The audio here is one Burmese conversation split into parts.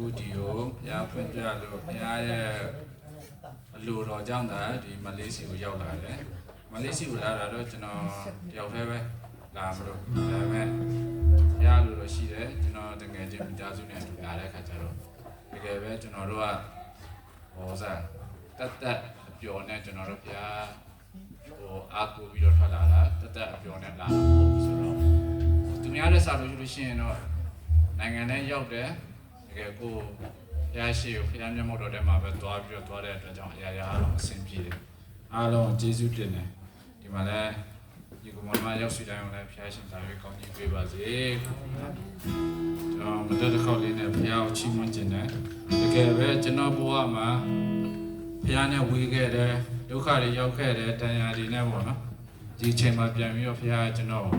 အခုဒီကိုဘုရားဖွင့်ပြလို့ဘုရားရဲ့အလိုတော်ကြောင့်သာဒီမလေးစီကိုရောက်လာတယ်မလေးစီကိုလာတာတော့ကျွန်တော်တယောက်တည်းပဲလာမလို့ဒါပေမဲ့ဘုရားလိုတော့ရှိတယ်ကျွန်တော်တကယ်ချင်းမိသားစုနဲ့အတူလာတဲ့ခါကျတော့တကယ်ပဲကျွန်တော်တို့ကဟောစားတတ်တတ်အပျော်နဲ့ကျွန်တော်တို့ဘုရားဟိုအာကူပြီးတော့ထွက်လာတာတတ်တတ်အပျော်နဲ့လာတာမဟုတ်ဘူးဆိုတော့သူများတဲ့စာလို့ရှိလို့ရှိရင်တော့နိုင်ငံထဲရောက်တယ် တကယ်ကိုဘုရားရှိကိုဘုရားမျက်မှောက်တော်ထဲမှာပဲသွားပြီးတော့သွားတဲ့အတွက်ကြောင့်အရာရာအားလုံးအဆင်ပြေတယ်အားလုံးကျေးဇူးတင်တယ်ဒီမှာလည်းဒီကုမ္ပဏီမှာရောက်စီတိုင်းကိုလည်းဘုရားရှင်သာ၍ကောင်းကြီးပေးပါစေကျွန်တော်မတက်တစ်ခေါက်လေးနဲ့ဘုရားကိုချီးမွမ်းခြင်းနဲ့တကယ်ပဲကျွန်တော်ဘဝမှာဘုရားနဲ့ဝေးခဲ့တယ်ဒုက္ခတွေရောက်ခဲ့တယ်တန်ရာတွေနဲ့ပေါ့နော်ဒီအချိန်မှာပြန်ပြီးတော့ဘုရားကကျွန်တော်ကို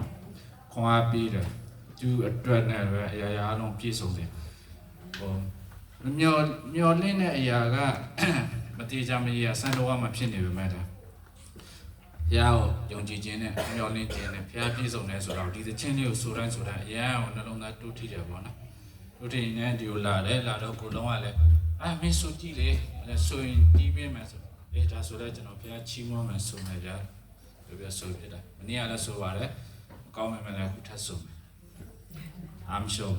ခွန်အားပေးတယ်သူအတွက်နဲ့ပဲအရာရာအလုံးပြည့်စုံတယ် ဟိုမျောမျောလင်းတဲ့အရာကမတိကြမကြီးကစံတော်ကမှဖြစ်နေပေမဲ့ဒါဘုရားကိုယုံကြည်ခြင်းနဲ့မျောလင်းခြင်းနဲ့ဘုရားပြည့်စုံတယ်ဆိုတော့ဒီသချင်းလေးကိုဆိုတိုင်းဆိုတိုင်းအရာကိုနှလုံးသားတူးထိတယ်ပေါ့နော်တူးထိနေဒီကိုလာတယ်လာတော့ကိုလုံးကလည်းအာမင်းဆိုကြည့်လေအဲ့ဆိုရင်တီးပေးမယ်ဆိုအေးဒါဆိုတော့ကျွန်တော်ဘုရားချီးမွမ်းမယ်ဆိုမယ်ဗျာပြောပြဆိုပြတာမနေ့ကလည်းဆိုပါတယ်အကောင်းမယ်မလည်းခုထပ်ဆိုမယ် I'm sure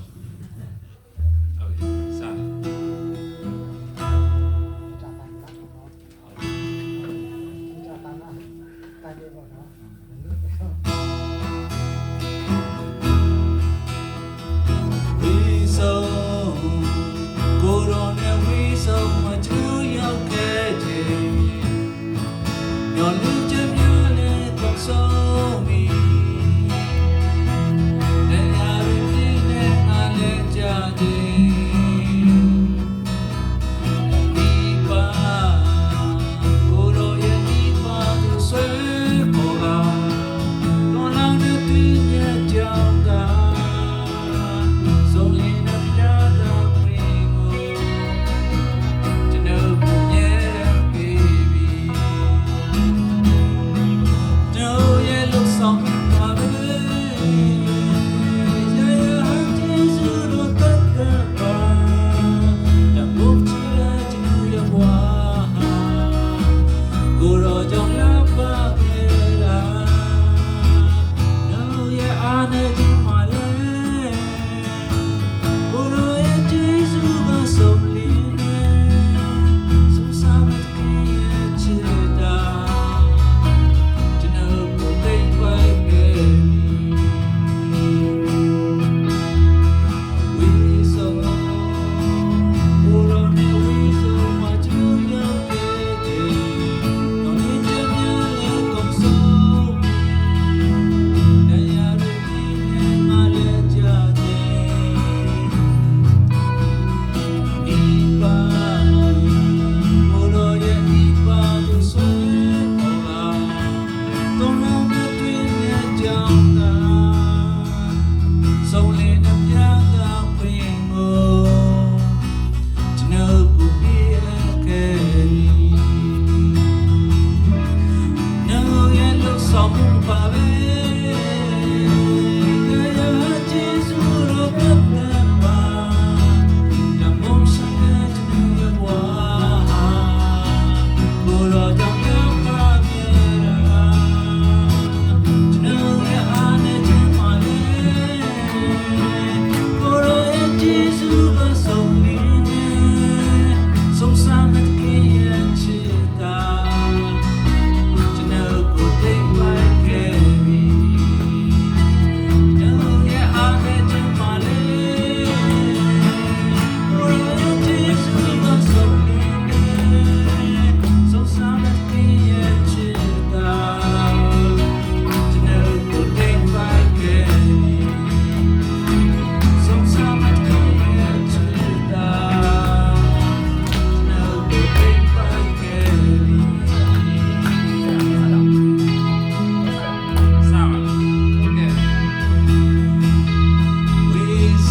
só um para.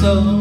so